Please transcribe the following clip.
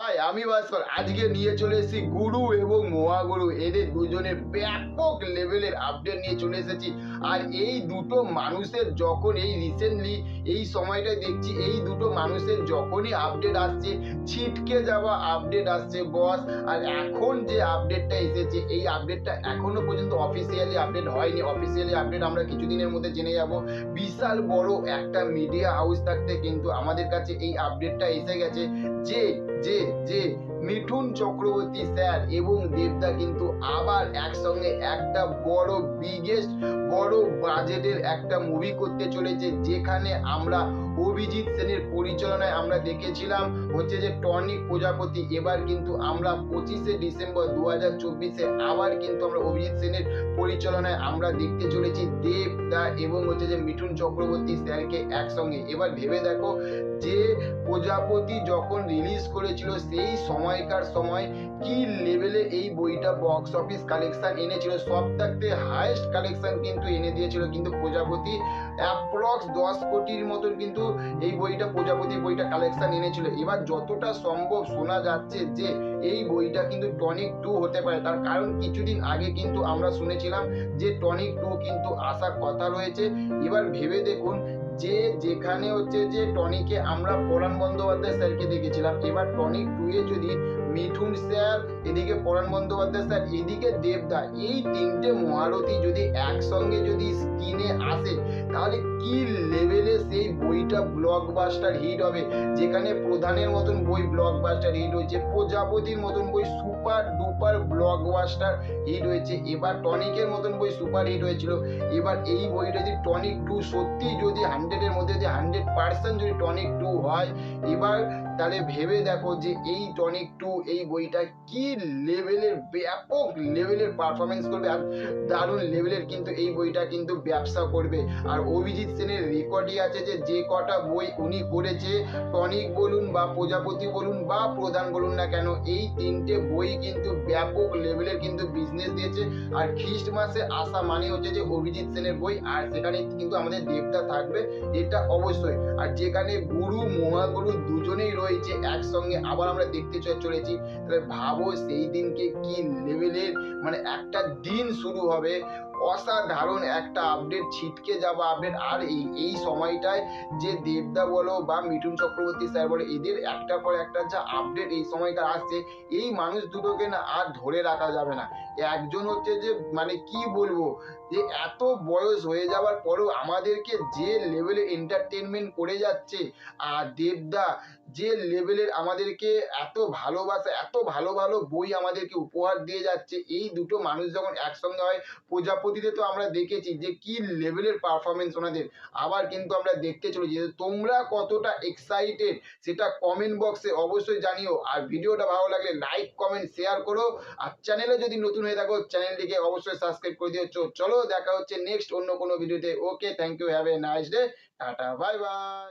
High আমি ভাস্কর আজকে নিয়ে চলে এসেছি গুরু এবং মহাগুরু। এদের দুজনের ব্যাপক লেভেলের আপডেট নিয়ে চলে এসেছি। আর এই দুটো মানুষের যখন এই রিসেন্টলি এই সময়টায় দেখছি, এই দুটো মানুষের যখনই আপডেট আসছে, ছিটকে যাওয়া আপডেট আসছে বস আর এখন যে আপডেটটা এসেছে, এই আপডেটটা এখনও পর্যন্ত অফিসিয়ালি আপডেট হয়নি। অফিসিয়ালি আপডেট আমরা কিছুদিনের মধ্যে জেনে যাব। বিশাল বড় একটা মিডিয়া হাউস থাকতে কিন্তু আমাদের কাছে এই আপডেটটা এসে গেছে। যে যে যে মিঠুন চক্রবর্তী স্যার এবং দেবদা কিন্তু আবার একসঙ্গে একটা বড় বিগেস্ট বড় বাজেটের একটা মুভি করতে চলেছে, যেখানে আমরা অভিজিৎ সেনের পরিচালনায় আমরা দেখেছিলাম, হচ্ছে যে টনিক প্রজাপতি। এবার কিন্তু আমরা পঁচিশে ডিসেম্বর দু হাজার চব্বিশে আবার কিন্তু আমরা অভিজিৎ সেনের পরিচালনায় আমরা দেখতে চলেছি দেব দা এবং হচ্ছে যে মিঠুন চক্রবর্তী স্যারকে একসঙ্গে। এবার ভেবে দেখো, যে প্রজাপতি যখন রিলিজ করেছিল সেই সময়কার সময়? কি লেভেলে এই বইটা বক্স অফিস কালেকশন এনেছিল? সব থাকতে হাইয়েস্ট কালেকশন কিন্তু এনে দিয়েছিল কিন্তু প্রজাপতি। অ্যাপ্রক্স দশ কোটির মতন কিন্তু এই বইটা, প্রজাপতি বইটা কালেকশন এনেছিল। এবার যতটা সম্ভব শোনা যাচ্ছে যে এই বইটা কিন্তু টনিক টু হতে পারে। তার কারণ কিছুদিন আগে কিন্তু আমরা শুনেছিলাম যে টনিক টু কিন্তু আসার কথা রয়েছে। এবার ভেবে দেখুন যে যেখানে হচ্ছে যে টনিকে আমরা পরাণ বন্দ্যোপাধ্যায় স্যারকে দেখেছিলাম। এবার টনিক টু এ যদি মিঠুন স্যার, এদিকে পরাণ বন্দ্যোপাধ্যায় স্যার, এদিকে দেবদা, এই তিনটে মহারথী যদি একসঙ্গে যদি স্ক্রিনে আসে, তাহলে কি লেভেলে সেই বইটা ব্লকবাস্টার হিট হবে। যেখানে প্রধানের মতন বই ব্লকবাস্টার হিট হয়েছে, প্রজাপতির মতন বই সুপার ডুপার ব্লকবাস্টার হিট হয়েছে, এবার টনিকের মতন বই সুপার হিট হয়েছিল। এবার এই বইটা যদি টনিক টু সত্যি যদি হান্ড্রেডের মধ্যে যদি হান্ড্রেড পার্সেন্ট যদি টনিক টু হয়, এবার তাহলে ভেবে দেখো যে এই টনিক টু এই বইটা কি লেভেলের ব্যাপক লেভেলের পারফরমেন্স করবে আর দারুণ লেভেলের কিন্তু এই বইটা কিন্তু ব্যবসা করবে। আর অভিজিৎ সেনের রেকর্ডই আছে যে যে কটা বই উনি করেছে, টনিক বলুন বা প্রজাপতি বলুন বা প্রধান বলুন না কেন, এই তিনটে বই কিন্তু ব্যাপক লেভেলের কিন্তু বিজনেস দিয়েছে। আর খ্রিস্ট মাসে আসা মানে হচ্ছে যে অভিজিৎ সেনের বই, আর সেখানে কিন্তু আমাদের দেবতা থাকবে, এটা অবশ্যই। আর যেখানে গুরু, মহাগুরু দুজনেই রয়েছে, একসঙ্গে আবার আমরা দেখতে চলেছি। তাহলে ভাবো সেই দিনকে কি লেভেলের মানে একটা দিন শুরু হবে অসাধারণ একটা আপডেট ছিটকে যাওয়া আপডেট আর এই এই সময়টায় যে দেবদা বলো বা মিঠুন চক্রবর্তী স্যার বলো, এদের একটার পর একটা যা আপডেট এই সময়টা আসছে, এই মানুষ দুটোকে না আর ধরে রাখা যাবে না। একজন হচ্ছে যে মানে কি বলব যে এত বয়স হয়ে যাওয়ার পরেও আমাদেরকে যে লেভেলে এন্টারটেনমেন্ট করে যাচ্ছে, আর দেবদা যে লেভেলের আমাদেরকে এত ভালোবাসা, এত ভালো ভালো বই আমাদেরকে উপহার দিয়ে যাচ্ছে, এই দুটো মানুষ যখন একসঙ্গে হয়, প্রজাপতিতে তো আমরা দেখেছি যে কি লেভেলের পারফরমেন্স ওনাদের। আবার কিন্তু আমরা দেখতে চলেছি যে তোমরা কতটা এক্সাইটেড সেটা কমেন্ট বক্সে অবশ্যই জানিও। আর ভিডিওটা ভালো লাগলে লাইক কমেন্ট শেয়ার করো। আর চ্যানেলে যদি নতুন হয়ে থাকো চ্যানেলটিকে অবশ্যই সাবস্ক্রাইব করে দিও। চলো দেখা হচ্ছে নেক্সট অন্য কোনো ভিডিওতে okay thank you have a nice day tata bye bye